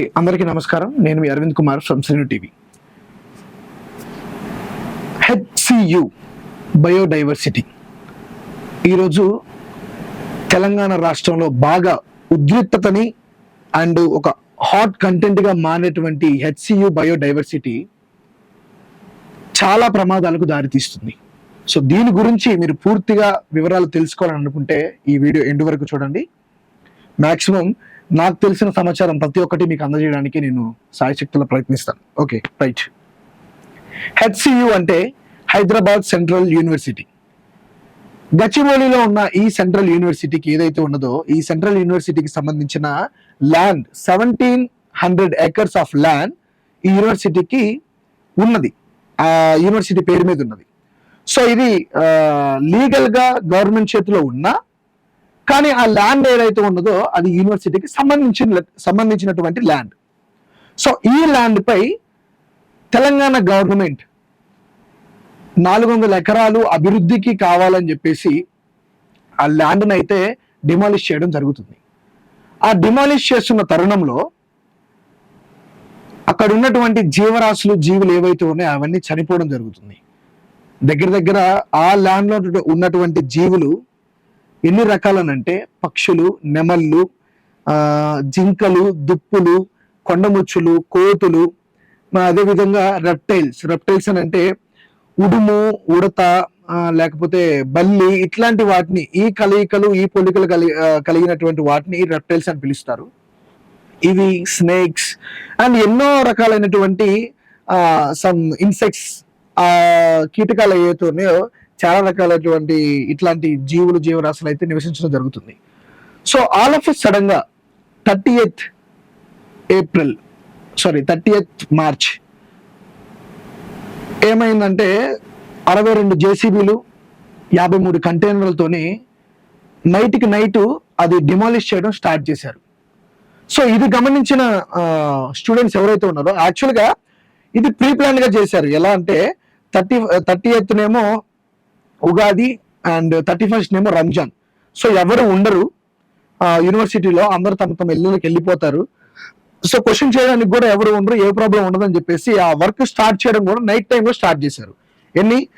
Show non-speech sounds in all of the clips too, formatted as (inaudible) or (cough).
Hi అందరికీ నమస్కారం. నేను మీ Arvind Kumar from cine TV. HCU biodiversity. ఈరోజు తెలంగాణ రాష్ట్రంలో బాగా ఉద్రిక్తతని అండ్ ఒక హాట్ కంటెంట్గా మారినటువంటి హెచ్సియు బయోడైవర్సిటీ చాలా ప్రమాదాలకు దారితీస్తుంది. సో దీని గురించి మీరు పూర్తిగా వివరాలు తెలుసుకోవాలని అనుకుంటే ఈ వీడియో ఎండ్ వరకు చూడండి. మాక్సిమం నాకు తెలిసిన సమాచారం ప్రతి ఒక్కటి మీకు అందజేయడానికి నేను సాయశక్తుల ప్రయత్నిస్తాను. Okay right. హెచ్సియు అంటే హైదరాబాద్ సెంట్రల్ యూనివర్సిటీ. గచ్చిబౌలిలో ఉన్న ఈ సెంట్రల్ యూనివర్సిటీకి ఏదైతే ఉన్నదో ఈ సెంట్రల్ యూనివర్సిటీకి సంబంధించిన land seventeen hundred acres of land ఈ యూనివర్సిటీకి ఉన్నది. ఆ యూనివర్సిటీ పేరు మీద ఉన్నది. సో ఇది లీగల్గా గవర్నమెంట్ చేతిలో ఉన్నా కానీ ఆ ల్యాండ్ ఏదైతే ఉన్నదో అది యూనివర్సిటీకి సంబంధించిన సంబంధించినటువంటి ల్యాండ్ సో ఈ ల్యాండ్ పై తెలంగాణ గవర్నమెంట్ నాలుగు వందల ఎకరాలు అభివృద్ధికి కావాలని చెప్పేసి ఆ ల్యాండ్ని అయితే డిమాలిష్ చేయడం జరుగుతుంది. ఆ డిమాలిష్ చేస్తున్న తరుణంలో అక్కడ ఉన్నటువంటి జీవరాశులు జీవులు ఏవైతే ఉన్నాయో అవన్నీ చనిపోవడం జరుగుతుంది. దగ్గర దగ్గర ఆ ల్యాండ్లో ఉన్నటువంటి జీవులు ఎన్ని రకాలనంటే పక్షులు నెమళ్ళు జింకలు దుప్పులు కొండముచ్చులు కోతులు అదేవిధంగా రెప్టైల్స్ రెప్టైల్స్ అని అంటే ఉడుము ఉడత లేకపోతే బల్లి ఇట్లాంటి వాటిని ఈ కలయికలు ఈ పోలికలు కలిగినటువంటి వాటిని రెప్టైల్స్ అని పిలుస్తారు. ఇవి స్నేక్స్ అండ్ ఎన్నో రకాలైనటువంటి సమ్ ఇన్సెక్ట్స్ ఆ కీటకాలు ఏవైతే ఉన్నాయో చాలా రకాలైనటువంటి ఇట్లాంటి జీవులు జీవరాశులు అయితే నివసించడం జరుగుతుంది. సో ఆల్ ఆఫ్ సడన్గా thirty eighth April sorry thirty eighth March ఏమైందంటే అరవై రెండు జేసీబీలు యాభై మూడు కంటైనర్లతోని నైట్కి నైట్ అది డిమాలిష్ చేయడం స్టార్ట్ చేశారు. సో ఇది గమనించిన స్టూడెంట్స్ ఎవరైతే ఉన్నారో యాక్చువల్గా ఇది ప్రీ ప్లాన్గా చేశారు. ఎలా అంటే థర్టీ థర్టీ ఎయిత్నేమో ఉగాది అండ్ థర్టీ ఫస్ట్ ఏమో రంజాన్. సో ఎవరు ఉండరు. ఆ, యూనివర్సిటీలో అందరూ తమ తమ ఇళ్ళకి వెళ్ళిపోతారు. సో క్వశ్చన్ చేయడానికి కూడా ఎవరు ఉండరు ఏ ప్రాబ్లం ఉండదని చెప్పేసి ఆ వర్క్ స్టార్ట్ చేయడం కూడా నైట్ టైంలో స్టార్ట్ చేశారు. ఎన్ని?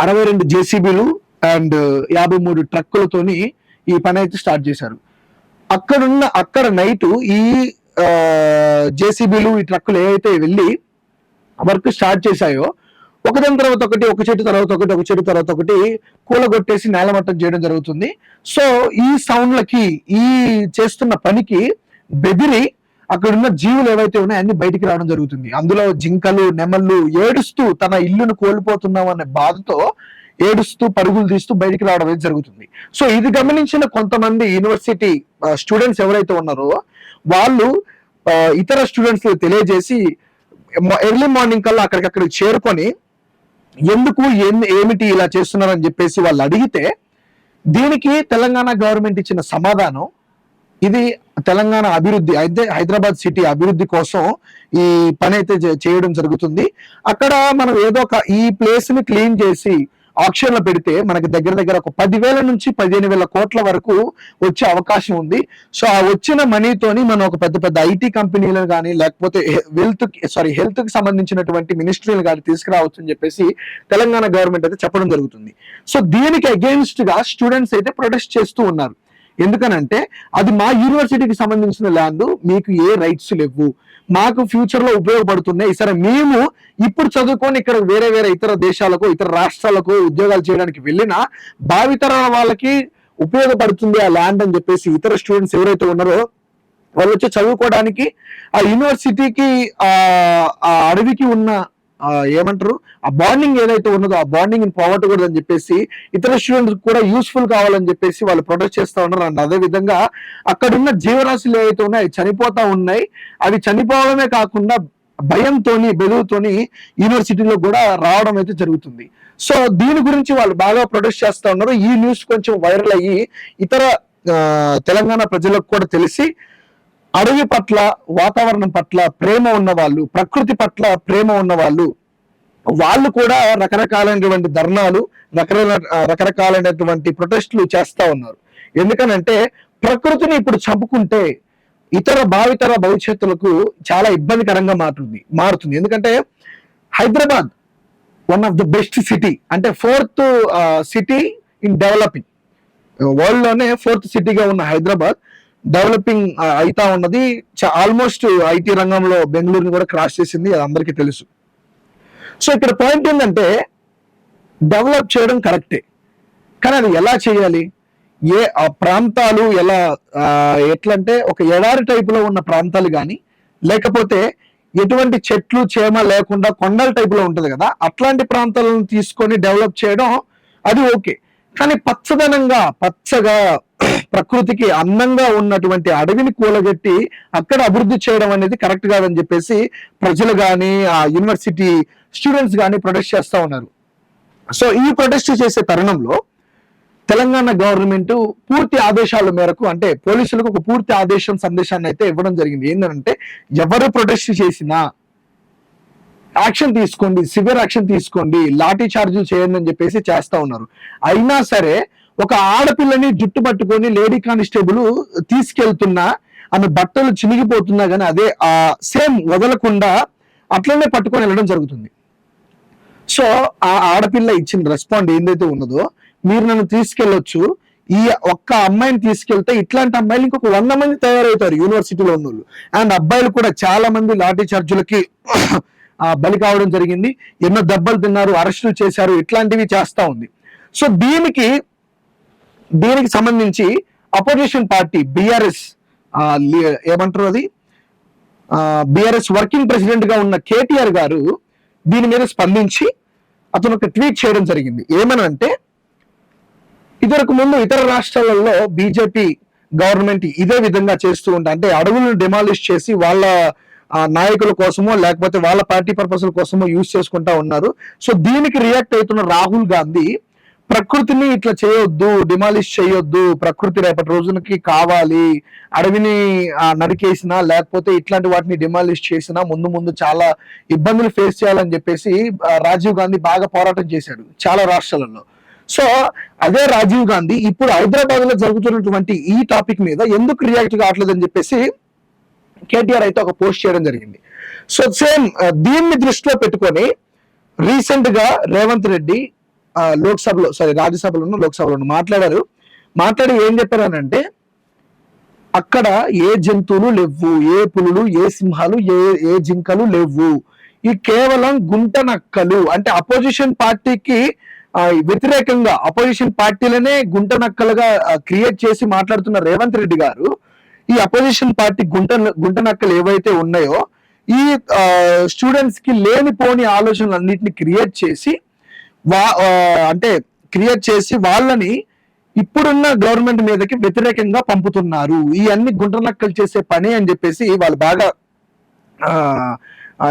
అరవై రెండు జేసీబీలు అండ్ యాభై మూడు ట్రక్కులతోని ఈ పని అయితే స్టార్ట్ చేశారు. అక్కడున్న అక్కడ నైట్ ఈ జేసీబీలు ఈ ట్రక్కులు ఏవైతే వెళ్ళి వర్క్ స్టార్ట్ చేశాయో ఒకదాని తర్వాత ఒకటి ఒక చెట్టు తర్వాత ఒకటి ఒక చెట్టు తర్వాత ఒకటి కూలగొట్టేసి నేలమట్టం చేయడం జరుగుతుంది. సో ఈ సౌండ్లకి ఈ చేస్తున్న పనికి బెదిరి అక్కడ ఉన్న జీవులు ఏవైతే ఉన్నాయో అన్ని బయటికి రావడం జరుగుతుంది. అందులో జింకలు నెమళ్ళు ఏడుస్తూ తన ఇల్లును కోల్పోతున్నాం అనే బాధతో ఏడుస్తూ పరుగులు తీస్తూ బయటికి రావడం అనేది జరుగుతుంది. సో ఇది గమనించిన కొంతమంది యూనివర్సిటీ స్టూడెంట్స్ ఎవరైతే ఉన్నారో వాళ్ళు ఇతర స్టూడెంట్స్ తెలియజేసి ఎర్లీ మార్నింగ్ కల్లా అక్కడికక్కడ చేరుకొని ఎందుకు ఏమిటి ఇలా చేస్తున్నారని చెప్పేసి వాళ్ళు అడిగితే దీనికి తెలంగాణ గవర్నమెంట్ ఇచ్చిన సమాధానం ఇది తెలంగాణ అభివృద్ధి అయితే హైదరాబాద్ సిటీ అభివృద్ధి కోసం ఈ పని అయితే చే- చేయడం జరుగుతుంది. అక్కడ మనం ఏదో ఒక ఈ ప్లేస్ని క్లీన్ చేసి ఆప్షన్లో పెడితే మనకి దగ్గర దగ్గర ఒక పదివేల నుంచి పదిహేను వేల కోట్ల వరకు వచ్చే అవకాశం ఉంది. సో ఆ వచ్చిన మనీతోని మనం ఒక పెద్ద పెద్ద ఐటీ కంపెనీలను కానీ లేకపోతే వెల్త్ సారీ హెల్త్కి సంబంధించినటువంటి మినిస్ట్రీలు కానీ తీసుకురావచ్చు అని చెప్పేసి తెలంగాణ గవర్నమెంట్ అయితే చెప్పడం జరుగుతుంది. సో దీనికి అగేన్స్ట్గా స్టూడెంట్స్ అయితే ప్రొటెస్ట్ చేస్తూ ఉన్నారు. ఎందుకనంటే అది మా యూనివర్సిటీకి సంబంధించిన ల్యాండ్ మీకు ఏ రైట్స్ లేవు. మాకు ఫ్యూచర్లో ఉపయోగపడుతున్నాయి. సరే మేము ఇప్పుడు చదువుకొని ఇక్కడ వేరే వేరే ఇతర దేశాలకు ఇతర రాష్ట్రాలకు ఉద్యోగాలు చేయడానికి వెళ్ళినా భావితరాల వాళ్ళకి ఉపయోగపడుతుంది ఆ ల్యాండ్ అని చెప్పేసి ఇతర స్టూడెంట్స్ ఎవరైతే ఉన్నారో వాళ్ళు వచ్చి చదువుకోవడానికి ఆ యూనివర్సిటీకి ఆ అడవికి ఉన్న ఏమంటారు? ఆ బాండింగ్ ఏదైతే ఉన్నదో ఆ బాండింగ్ పోగొట్టకూడదు అని చెప్పేసి ఇతర స్టూడెంట్స్ కూడా యూస్ఫుల్ కావాలని చెప్పేసి వాళ్ళు ప్రొటెస్ట్ చేస్తూ ఉన్నారు. అండ్ అదే విధంగా అక్కడ ఉన్న జీవరాశులు ఏవైతే ఉన్నాయో అవి చనిపోతా ఉన్నాయి. అవి చనిపోవడమే కాకుండా భయంతోని బెదురుతోని యూనివర్సిటీలో కూడా రావడం అయితే జరుగుతుంది. సో దీని గురించి వాళ్ళు బాగా ప్రొటెస్ట్ చేస్తూ ఉన్నారు. ఈ న్యూస్ కొంచెం వైరల్ అయ్యి ఇతర తెలంగాణ ప్రజలకు కూడా తెలిసి అడవి పట్ల వాతావరణం పట్ల ప్రేమ ఉన్న వాళ్ళు ప్రకృతి పట్ల ప్రేమ ఉన్న వాళ్ళు వాళ్ళు కూడా రకరకాలైనటువంటి ధర్నాలు రకరకాల రకరకాలైనటువంటి ప్రొటెస్ట్లు చేస్తా ఉన్నారు. ఎందుకనంటే ప్రకృతిని ఇప్పుడు చంపుకుంటే ఇతర భావితర భవిష్యత్తులకు చాలా ఇబ్బందికరంగా మారుతుంది మారుతుంది. ఎందుకంటే Hyderabad one of the best city అంటే ఫోర్త్ సిటీ ఇన్ డెవలపింగ్ వరల్డ్లోనే ఫోర్త్ సిటీగా ఉన్న హైదరాబాద్ డెవలపింగ్ అయితా ఉన్నది. ఆల్మోస్ట్ ఐటీ రంగంలో బెంగళూరుని కూడా క్రాస్ చేసింది అది అందరికీ తెలుసు. సో ఇక్కడ పాయింట్ ఏంటంటే డెవలప్ చేయడం కరెక్టే. కానీ అది ఎలా చేయాలి? ఏ ఆ ప్రాంతాలు ఎలా ఎట్లంటే ఒక ఎడారి టైపులో ఉన్న ప్రాంతాలు కానీ లేకపోతే ఎటువంటి చెట్లు చేమ లేకుండా కొండల టైపులో ఉంటుంది కదా అట్లాంటి ప్రాంతాలను తీసుకొని డెవలప్ చేయడం అది ఓకే. కానీ పచ్చదనంగా పచ్చగా ప్రకృతికి అందంగా ఉన్నటువంటి అడవిని కూలగట్టి అక్కడ అభివృద్ధి చేయడం అనేది కరెక్ట్ కాదని చెప్పేసి ప్రజలు కానీ ఆ యూనివర్సిటీ స్టూడెంట్స్ కానీ ప్రొటెస్ట్ చేస్తూ ఉన్నారు. సో ఈ ప్రొటెస్ట్ చేసే తరుణంలో తెలంగాణ గవర్నమెంట్ పూర్తి ఆదేశాల మేరకు అంటే పోలీసులకు ఒక పూర్తి ఆదేశం సందేశాన్ని అయితే ఇవ్వడం జరిగింది. ఏంటంటే ఎవరు ప్రొటెస్ట్ చేసినా యాక్షన్ తీసుకోండి సివియర్ యాక్షన్ తీసుకోండి లాఠీ చార్జీలు చేయండి అని చెప్పేసి చేస్తా ఉన్నారు. అయినా సరే ఒక ఆడపిల్లని జుట్టు పట్టుకొని లేడీ కానిస్టేబుల్ తీసుకెళ్తున్నా ఆమె బట్టలు చినిగిపోతున్నా కానీ అదే ఆ సేమ్ వదలకుండా అట్లనే పట్టుకొని వెళ్ళడం జరుగుతుంది. సో ఆ ఆడపిల్ల ఇచ్చిన రెస్పాండ్ ఏదైతే ఉన్నదో మీరు నన్ను తీసుకెళ్ళొచ్చు ఈ ఒక్క అమ్మాయిని తీసుకెళ్తే ఇట్లాంటి అమ్మాయిలు ఇంకొక వంద మంది తయారవుతారు యూనివర్సిటీలో ఉన్న వాళ్ళు అండ్ అబ్బాయిలు కూడా చాలా మంది లాఠీ చార్జులకి బలి కావడం జరిగింది. ఎన్నో దెబ్బలు తిన్నారు అరెస్టులు చేశారు ఇట్లాంటివి చేస్తా ఉంది. సో దీనికి దీనికి సంబంధించి అపోజిషన్ పార్టీ బిఆర్ఎస్ ఏమంటారు అది? బిఆర్ఎస్ వర్కింగ్ ప్రెసిడెంట్గా ఉన్న కేటీఆర్ గారు దీని మీద స్పందించి అతను ఒక ట్వీట్ చేయడం జరిగింది. ఏమనంటే ఇదివరకు ముందు ఇతర రాష్ట్రాలలో బీజేపీ గవర్నమెంట్ ఇదే విధంగా చేస్తూ ఉంటా అంటే అడవులను డిమాలిష్ చేసి వాళ్ళ నాయకుల కోసమో లేకపోతే వాళ్ళ పార్టీ పర్పస్ల కోసమో యూజ్ చేసుకుంటా ఉన్నారు. సో దీనికి రియాక్ట్ అవుతున్న రాహుల్ గాంధీ ప్రకృతిని ఇట్లా చేయొద్దు డిమాలిష్ చేయొద్దు ప్రకృతి రేపటి రోజునకి కావాలి అడవిని నరికేసినా లేకపోతే ఇట్లాంటి వాటిని డిమాలిష్ చేసినా ముందు ముందు చాలా ఇబ్బందులు ఫేస్ చేయాలని చెప్పేసి రాజీవ్ గాంధీ బాగా పోరాటం చేశాడు చాలా రాష్ట్రాలలో. సో అదే రాజీవ్ గాంధీ ఇప్పుడు హైదరాబాద్లో జరుగుతున్నటువంటి ఈ టాపిక్ మీద ఎందుకు రియాక్ట్ కావట్లేదని చెప్పేసి కేటీఆర్ అయితే ఒక పోస్ట్ చేయడం జరిగింది. సో సేమ్ దీన్ని దృష్టిలో పెట్టుకొని రీసెంట్గా రేవంత్ రెడ్డి లోక్సభలో సారీ రాజ్యసభలోను లోక్సభలోను మాట్లాడారు. మాట్లాడి ఏం చెప్పారనంటే అక్కడ ఏ జంతువులు లేవు ఏ పులులు ఏ సింహాలు ఏ ఏ జింకలు లేవు ఈ కేవలం గుంట నక్కలు. అంటే అపోజిషన్ పార్టీకి వ్యతిరేకంగా అపోజిషన్ పార్టీలనే గుంట నక్కలుగా క్రియేట్ చేసి మాట్లాడుతున్న రేవంత్ రెడ్డి గారు ఈ అపోజిషన్ పార్టీ గుంట గుంట నక్కలు ఏవైతే ఉన్నాయో ఈ స్టూడెంట్స్కి లేనిపోని ఆలోచనలు అన్నింటిని క్రియేట్ చేసి వా అంటే క్రియేట్ చేసి వాళ్ళని ఇప్పుడున్న గవర్నమెంట్ మీదకి వ్యతిరేకంగా పంపుతున్నారు. ఈ అన్ని గుండ్రనక్కలు నక్కలు చేసే పని అని చెప్పేసి వాళ్ళు బాగా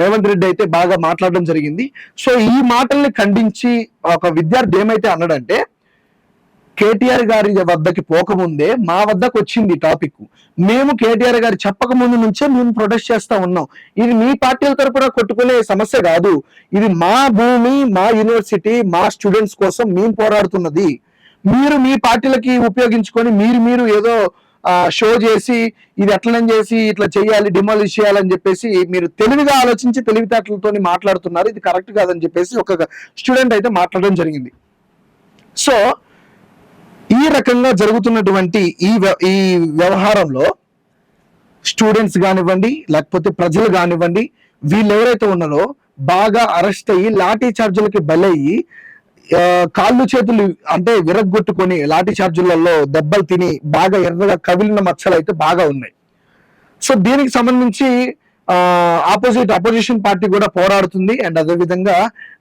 రేవంత్ రెడ్డి అయితే బాగా మాట్లాడడం జరిగింది. సో ఈ మాటల్ని ఖండించి ఒక విద్యార్థి ఏమైతే అన్నాడంటే కేటీఆర్ గారి వద్దకి పోకముందే మా వద్దకు వచ్చింది టాపిక్ మేము కేటీఆర్ గారు చెప్పక ముందు నుంచే మేము ప్రొటెస్ట్ చేస్తా ఉన్నాం. ఇది మీ పార్టీల తరపున కొట్టుకునే సమస్య కాదు. ఇది మా భూమి మా యూనివర్సిటీ మా స్టూడెంట్స్ కోసం మేము పోరాడుతున్నది. మీరు మీ పార్టీలకి ఉపయోగించుకొని మీరు మీరు ఏదో షో చేసి ఇది ఎట్లని చేసి ఇట్లా చేయాలి డిమాలిష్ చేయాలని చెప్పేసి మీరు తెలివిగా ఆలోచించి తెలివితేటలతో మాట్లాడుతున్నారు. ఇది కరెక్ట్ కాదని చెప్పేసి ఒక స్టూడెంట్ అయితే మాట్లాడడం జరిగింది. సో ఈ రకంగా జరుగుతున్నటువంటి ఈ వ్య- ఈ వ్యవహారంలో స్టూడెంట్స్ కానివ్వండి లేకపోతే ప్రజలు కానివ్వండి వీళ్ళు ఎవరైతే ఉన్నారో బాగా అరెస్ట్ అయ్యి లాఠీ చార్జీలకి బలయ్యి కాళ్ళు చేతులు అంటే విరగ్గొట్టుకొని లాఠీ చార్జీలలో దెబ్బలు తిని బాగా ఎర్రగా కవిలిన మచ్చలు అయితే బాగా ఉన్నాయి. సో దీనికి సంబంధించి ఆపోజిట్ అపోజిషన్ పార్టీ కూడా పోరాడుతుంది. అండ్ అదే విధంగా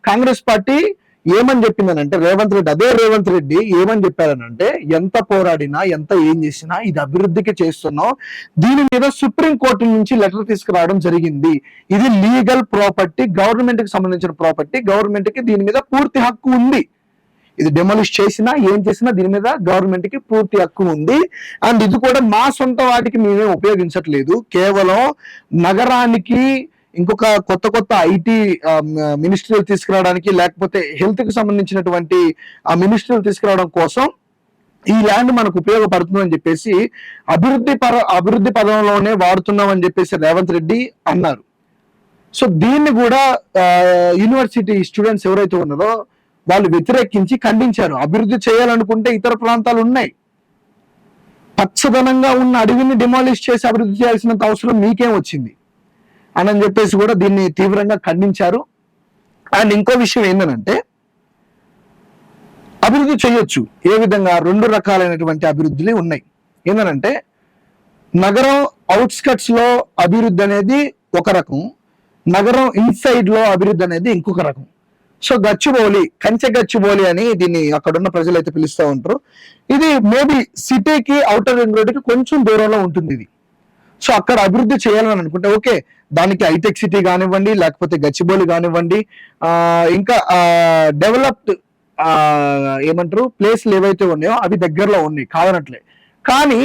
కాంగ్రెస్ పార్టీ ఏమని చెప్పిందనంటే రేవంత్ రెడ్డి అదే రేవంత్ రెడ్డి ఏమని చెప్పారనంటే ఎంత పోరాడినా ఎంత ఏం చేసినా ఇది అభివృద్ధికి చేస్తున్నాం. దీని మీద సుప్రీం కోర్టు నుంచి లెటర్ తీసుకురావడం జరిగింది. ఇది లీగల్ ప్రాపర్టీ గవర్నమెంట్కి సంబంధించిన ప్రాపర్టీ గవర్నమెంట్కి దీని మీద పూర్తి హక్కు ఉంది. ఇది డెమోలిష్ చేసినా ఏం చేసినా దీని మీద గవర్నమెంట్కి పూర్తి హక్కు ఉంది. అండ్ ఇది కూడా మా సొంత వాటికి మేమే ఉపయోగించట్లేదు. కేవలం నగరానికి ఇంకొక కొత్త కొత్త ఐటీ మినిస్ట్రీలు తీసుకురావడానికి లేకపోతే హెల్త్కి సంబంధించినటువంటి ఆ మినిస్ట్రీలు తీసుకురావడం కోసం ఈ ల్యాండ్ మనకు ఉపయోగపడుతుందని చెప్పేసి అభివృద్ధి పర అభివృద్ధి పదంలోనే వాడుతున్నాం అని చెప్పేసి రేవంత్ రెడ్డి అన్నారు. సో దీన్ని కూడా యూనివర్సిటీ స్టూడెంట్స్ ఎవరైతే ఉన్నారో వాళ్ళు వ్యతిరేకించి ఖండించారు. అభివృద్ధి చేయాలనుకుంటే ఇతర ప్రాంతాలు ఉన్నాయి. పచ్చదనంగా ఉన్న అడవిని డిమాలిష్ చేసి అభివృద్ధి చేయాల్సినంత అవసరం మీకేం వచ్చింది? అని చెప్పేసి కూడా దీన్ని తీవ్రంగా ఖండించారు. అండ్ ఇంకో విషయం ఏంటంటే అభివృద్ధి చేయొచ్చు. ఏ విధంగా? రెండు రకాలైనటువంటి అభివృద్ధులు ఉన్నాయి. ఏంటంటే నగరం అవుట్స్కట్స్లో అభివృద్ధి అనేది ఒక రకం నగరం ఇన్సైడ్లో అభివృద్ధి అనేది ఇంకొక రకం. సో గచ్చిబౌలి కంచె గచ్చిబౌలి అని దీన్ని అక్కడున్న ప్రజలు అయితే పిలుస్తూ ఉంటారు. ఇది మేబీ సిటీకి అవుటర్ రింగ్ రోడ్కి కొంచెం దూరంలో ఉంటుంది ఇది. సో అక్కడ అభివృద్ధి చేయాలని అనుకుంటే ఓకే దానికి హైటెక్ సిటీ కానివ్వండి లేకపోతే గచ్చిబౌలి కానివ్వండి ఇంకా డెవలప్డ్ ఏమంటారు ప్లేస్లు ఏవైతే ఉన్నాయో అవి దగ్గరలో ఉన్నాయి కాదనట్లే. కానీ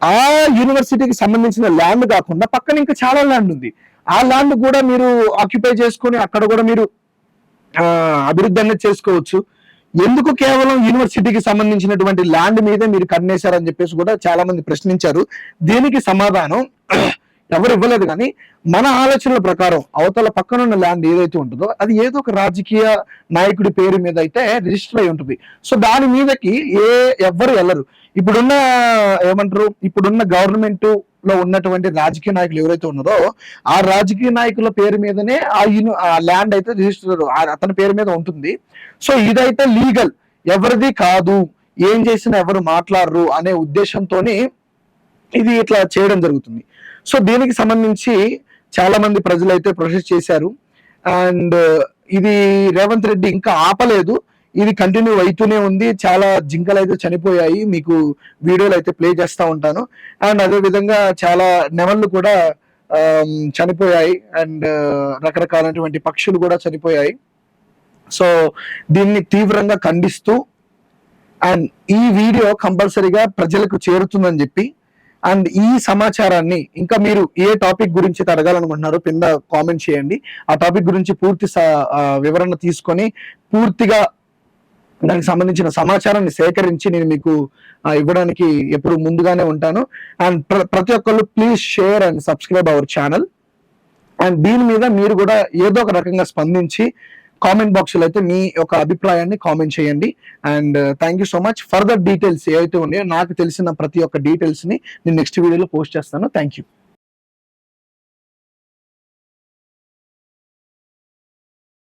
ఆ యూనివర్సిటీకి సంబంధించిన ల్యాండ్ కాకుండా పక్కన ఇంకా చాలా ల్యాండ్ ఉంది. ఆ ల్యాండ్ కూడా మీరు ఆక్యుపై చేసుకొని అక్కడ కూడా మీరు అభివృద్ధి అనేది చేసుకోవచ్చు. ఎందుకు కేవలం యూనివర్సిటీకి సంబంధించినటువంటి ల్యాండ్ మీదే మీరు కన్నేశారని చెప్పేసి కూడా చాలా మంది ప్రశ్నించారు. దీనికి సమాధానం (clears throat) ఎవరు ఇవ్వలేదు కానీ మన ఆలోచనల ప్రకారం అవతల పక్కన ఉన్న ల్యాండ్ ఏదైతే ఉంటుందో అది ఏదో ఒక రాజకీయ నాయకుడి పేరు మీద అయితే రిజిస్టర్ అయి ఉంటుంది. సో దాని మీదకి ఏ ఎవ్వరు వెళ్ళరు. ఇప్పుడున్న ఏమంటారు ఇప్పుడున్న గవర్నమెంట్ లో ఉన్నటువంటి రాజకీయ నాయకులు ఎవరైతే ఉన్నారో ఆ రాజకీయ నాయకుల పేరు మీదనే ఆ యూని ఆ ల్యాండ్ అయితే రిజిస్టర్ అతని పేరు మీద ఉంటుంది. సో ఇదైతే లీగల్. ఎవరిది కాదు ఏం చేసినా ఎవరు మాట్లాడరు అనే ఉద్దేశంతోనే ఇది ఇట్లా చేయడం జరుగుతుంది. సో దీనికి సంబంధించి చాలా మంది ప్రజలు అయితే ప్రొసెస్ చేశారు. అండ్ ఇది రేవంత్ రెడ్డి ఇంకా ఆపలేదు. ఇది కంటిన్యూ అవుతూనే ఉంది. చాలా జింకలు అయితే చనిపోయాయి. మీకు వీడియోలు అయితే ప్లే చేస్తూ ఉంటాను. అండ్ అదేవిధంగా చాలా నెమళ్ళు కూడా చనిపోయాయి. అండ్ రకరకాలైనటువంటి పక్షులు కూడా చనిపోయాయి. సో దీన్ని తీవ్రంగా ఖండిస్తూ అండ్ ఈ వీడియో కంపల్సరీగా ప్రజలకు చేరుతుందని చెప్పి అండ్ ఈ సమాచారాన్ని ఇంకా మీరు ఏ టాపిక్ గురించి అడగాలనుకుంటున్నారో కింద కామెంట్ చేయండి. ఆ టాపిక్ గురించి పూర్తి స- వివరణ తీసుకొని పూర్తిగా దానికి సంబంధించిన సమాచారాన్ని సేకరించి నేను మీకు ఇవ్వడానికి ఎప్పుడు ముందుగానే ఉంటాను. అండ్ ప్ర- ప్రతి ఒక్కళ్ళు please share and subscribe our channel. And దీని మీద మీరు కూడా ఏదో ఒక రకంగా స్పందించి కామెంట్ బాక్స్లో అయితే మీ యొక్క అభిప్రాయాన్ని కామెంట్ చేయండి. And thank you so much further details ఏవైతే ఉన్నాయో నాకు తెలిసిన ప్రతి ఒక్క డీటెయిల్స్ని నేను నెక్స్ట్ వీడియోలో పోస్ట్ చేస్తాను. Thank you